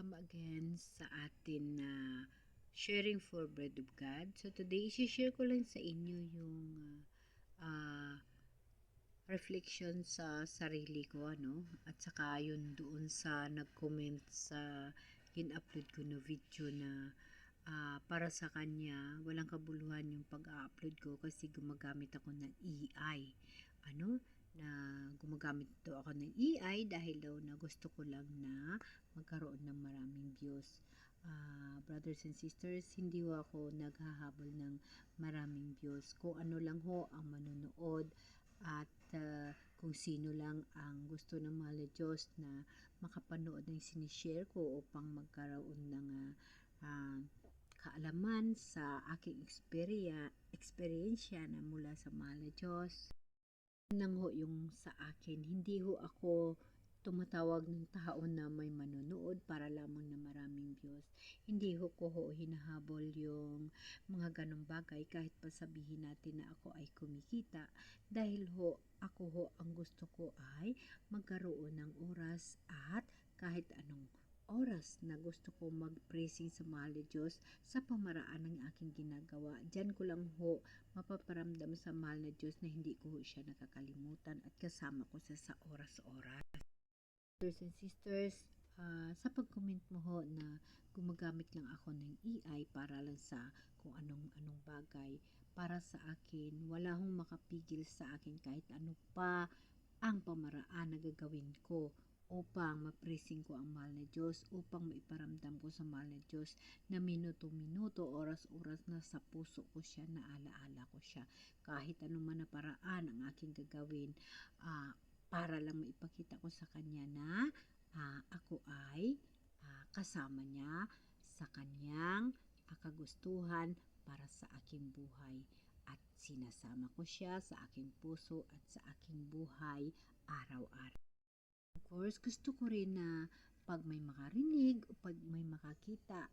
welcome again sa atin na sharing for bread of God. So today, isi-share ko lang sa inyo yung uh, reflection sa sarili ko, ano? At saka yun doon sa nag-comment sa in-upload ko na video na uh, para sa kanya, walang kabuluhan yung pag-upload ko kasi gumagamit ako ng EI. Ano? Na gumagamit daw ako ng EI dahil daw na gusto ko lang na magkaroon ng maraming views. Uh, brothers and sisters, hindi ho ako naghahabol ng maraming views. Kung ano lang ho ang manonood at uh, kung sino lang ang gusto ng na Diyos na makapanood ng sinishare ko upang magkaroon ng uh, kaalaman sa aking experience, experiensya na mula sa mahal na Diyos nang ho yung sa akin. Hindi ho ako tumatawag ng tao na may manonood para lamang na maraming views. Hindi ho ko ho hinahabol yung mga ganong bagay kahit pa sabihin natin na ako ay kumikita. Dahil ho, ako ho ang gusto ko ay magkaroon ng oras at kahit anong oras na gusto ko mag-praising sa mahal ni Diyos sa pamaraan ng aking ginagawa. Diyan ko lang ho mapaparamdam sa mahal na Diyos na hindi ko siya nakakalimutan at kasama ko siya sa oras-oras. Brothers and sisters, uh, sa pag-comment mo ho na gumagamit lang ako ng EI para lang sa kung anong-anong bagay para sa akin, wala hong makapigil sa akin kahit ano pa ang pamaraan na gagawin ko upang mapresing ko ang mahal na Diyos, upang maiparamdam ko sa mahal na Diyos na minuto-minuto, oras-oras na sa puso ko siya, na alaala ko siya. Kahit anuman na paraan ang aking gagawin, uh, para lang maipakita ko sa Kanya na uh, ako ay uh, kasama niya sa Kanyang uh, para sa aking buhay at sinasama ko siya sa aking puso at sa aking buhay araw-araw. Of course, gusto ko rin na pag may makarinig o pag may makakita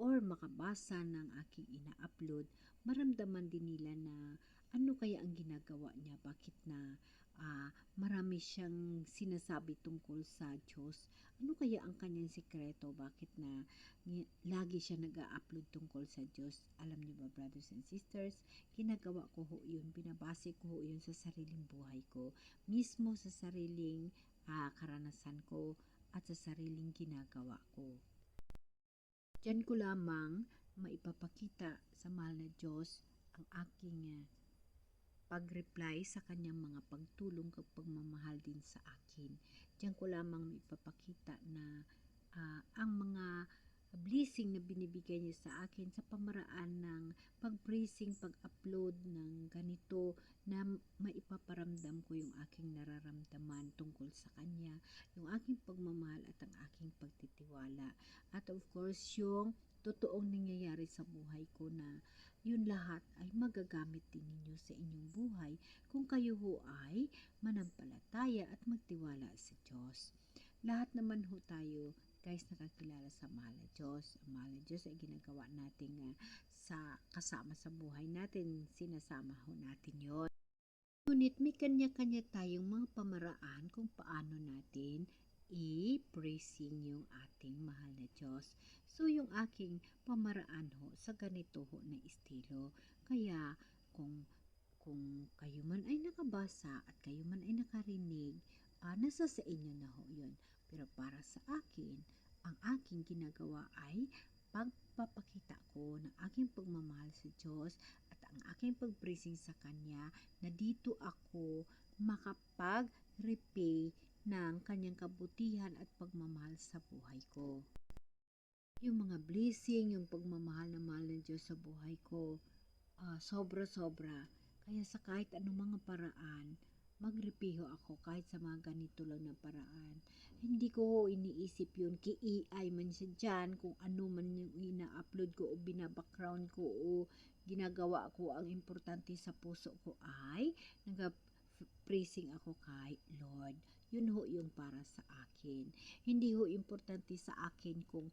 or makabasa ng aking ina-upload, maramdaman din nila na ano kaya ang ginagawa niya, bakit na uh, marami siyang sinasabi tungkol sa Diyos. Ano kaya ang kanyang sikreto? Bakit na lagi siya nag-upload tungkol sa Diyos? Alam niyo ba, brothers and sisters, ginagawa ko ho yun, binabase ko ho yun sa sariling buhay ko, mismo sa sariling uh, karanasan ko at sa sariling ginagawa ko. Diyan ko lamang maipapakita sa mahal na Diyos ang aking uh, pag-reply sa kanyang mga pagtulong kapag mamahal din sa akin. Diyan ko lamang maipapakita na uh, ang mga blessing na binibigay niya sa akin sa pamaraan ng pag-praising, pag-upload ng ganito na maipaparamdam ko yung aking nararamdaman tungkol sa Kanya, yung aking pagmamahal at ang aking pagtitiwala. At of course, yung totoong nangyayari sa buhay ko na yun lahat ay magagamit din ninyo sa inyong buhay kung kayo ho ay manampalataya at magtiwala sa Diyos. Lahat naman ho tayo guys nakakilala sa mahal na Diyos. Ang mahal na Diyos ay ginagawa natin uh, sa kasama sa buhay natin. Sinasama ho natin yon. Ngunit may kanya-kanya tayong mga pamaraan kung paano natin i-praising yung ating mahal na Diyos. So, yung aking pamaraan ho sa ganito ho na estilo. Kaya, kung, kung kayo man ay nakabasa at kayo man ay nakarinig, uh, nasa sa inyo na ho yun. Pero para sa akin, ang aking ginagawa ay pagpapakita ko ng aking pagmamahal sa Diyos at ang aking pagpraising sa Kanya na dito ako makapag-repay ng kanyang kabutihan at pagmamahal sa buhay ko. Yung mga blessing, yung pagmamahal na mahal ng Diyos sa buhay ko, uh, sobra-sobra. Kaya sa kahit anong mga paraan, magrepiho ako kahit sa mga ganito lang na paraan. Hindi ko iniisip yun, ki-AI man siya dyan, kung ano man yung ina-upload ko o binabackground ko o ginagawa ko, ang importante sa puso ko ay nag-praising ako kay Lord. Yun ho yung para sa akin. Hindi ho importante sa akin kung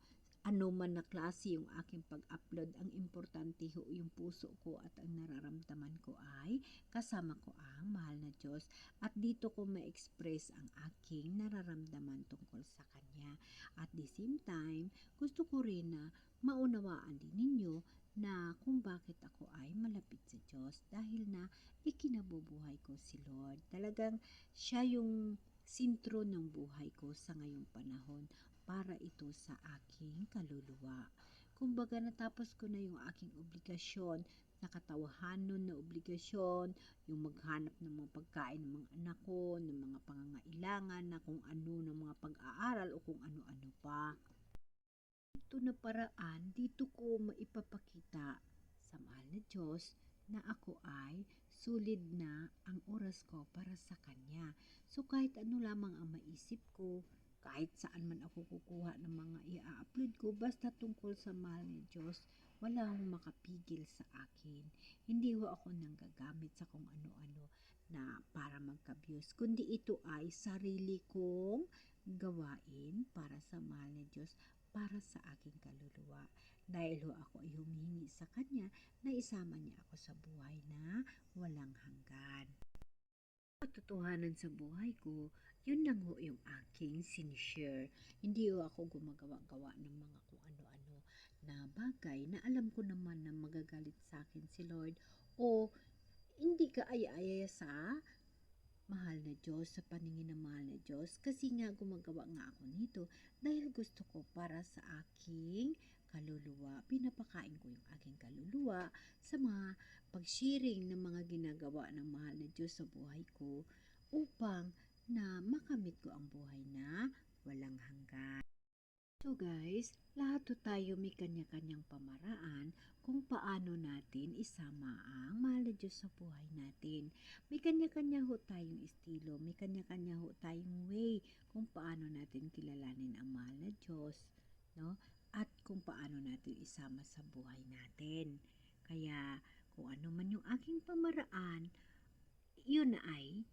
ano man na klase yung aking pag-upload, ang importante ho yung puso ko at ang nararamdaman ko ay kasama ko ang mahal na Diyos at dito ko ma-express ang aking nararamdaman tungkol sa Kanya. At the same time, gusto ko rin na maunawaan din ninyo na kung bakit ako ay malapit sa Diyos dahil na ikinabubuhay ko si Lord. Talagang siya yung sintro ng buhay ko sa ngayong panahon para ito sa aking kaluluwa. Kumbaga natapos ko na yung aking obligasyon, nakatawahanon na obligasyon, yung maghanap ng mga pagkain ng mga anak ko, ng mga pangangailangan na kung ano ng mga pag-aaral o kung ano-ano pa. Ito na paraan, dito ko maipapakita sa mahal na Diyos na ako ay sulid na ang oras ko para sa Kanya. So kahit ano lamang ang maisip ko, kahit saan man ako kukuha ng mga i-upload ko, basta tungkol sa mahal ni Diyos, wala akong makapigil sa akin. Hindi ho ako nanggagamit sa kung ano-ano na para magka-views, kundi ito ay sarili kong gawain para sa mahal ni Diyos, para sa aking kaluluwa. Dahil ho ako ay humihingi sa Kanya na isama niya ako sa buhay na walang hanggan katotohanan sa buhay ko, yun lang ho yung aking sinishare. Hindi ho ako gumagawa-gawa ng mga kung ano-ano na bagay na alam ko naman na magagalit sa akin si Lord o hindi ka aya-aya sa mahal na Diyos, sa paningin ng mahal na Diyos kasi nga gumagawa nga ako nito dahil gusto ko para sa aking kaluluwa. Pinapakain ko yung aking kaluluwa sa mga pag-sharing ng mga ginagawa ng mahal na Diyos sa buhay ko upang na makamit ko ang buhay na walang hanggan. So guys, lahat tayo may kanya-kanyang pamaraan kung paano natin isama ang mahal na Diyos sa buhay natin. May kanya-kanya ho tayong estilo, may kanya-kanya ho tayong way kung paano natin kilalanin ang mahal na Diyos, no? At kung paano natin isama sa buhay natin. Kaya kung ano man yung aking pamaraan, yun ay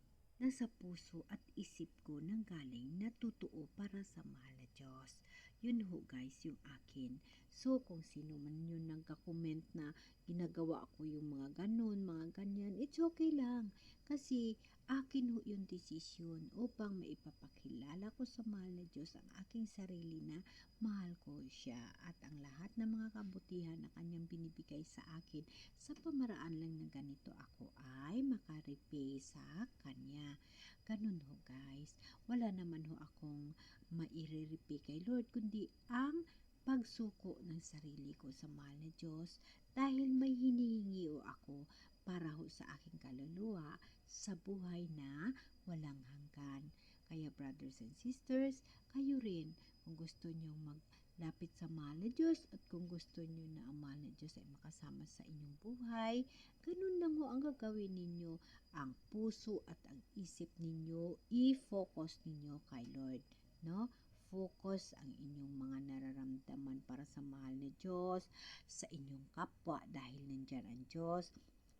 nasa puso at isip ko nang galing na totoo para sa mahal na Diyos. Yun ho guys yung akin. So kung sino man yun nagka-comment na ginagawa ko yung mga ganun, mga ganyan, it's okay lang. Kasi akin ho yung desisyon upang maipapakilala ko sa mahal na Diyos ang aking sarili na mahal ko siya at ang lahat ng mga kabutihan na kanyang binibigay sa akin sa pamaraan lang na ganito ako ay makarepay sa kanya. Ganun ho guys. Wala naman ho akong maire-repay kay Lord kundi ang pagsuko ng sarili ko sa mahal na Diyos dahil may hinihingi ho ako para ho sa aking kaluluwa sa buhay na walang hanggan. Kaya brothers and sisters, kayo rin kung gusto nyo maglapit sa mahal na Diyos at kung gusto nyo na ang mahal na Diyos ay makasama sa inyong buhay, ganun lang ho ang gagawin ninyo. Ang puso at ang isip ninyo, i-focus ninyo kay Lord. No? Focus ang inyong mga nararamdaman para sa mahal na Diyos, sa inyong kapwa dahil nandyan ang Diyos,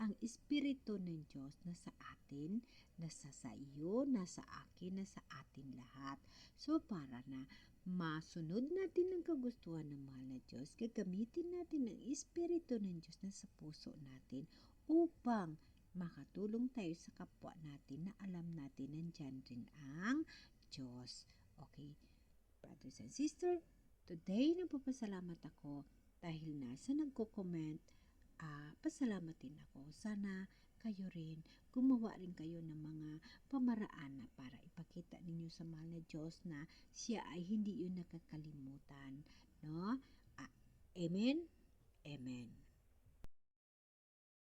ang Espiritu ng Diyos nasa atin, nasa sa iyo, nasa akin, nasa atin lahat. So, para na masunod natin ang kagustuhan ng mahal na Diyos, gagamitin natin ang Espiritu ng Diyos na sa puso natin upang makatulong tayo sa kapwa natin na alam natin nandyan rin ang Diyos. Okay, brothers and sisters, today nagpapasalamat ako dahil nasa nagko-comment uh, pasalamat din ako. Sana kayo rin, gumawa rin kayo ng mga pamaraan na para ipakita ninyo sa mahal na Diyos na siya ay hindi yun nakakalimutan. No? Uh, amen? Amen.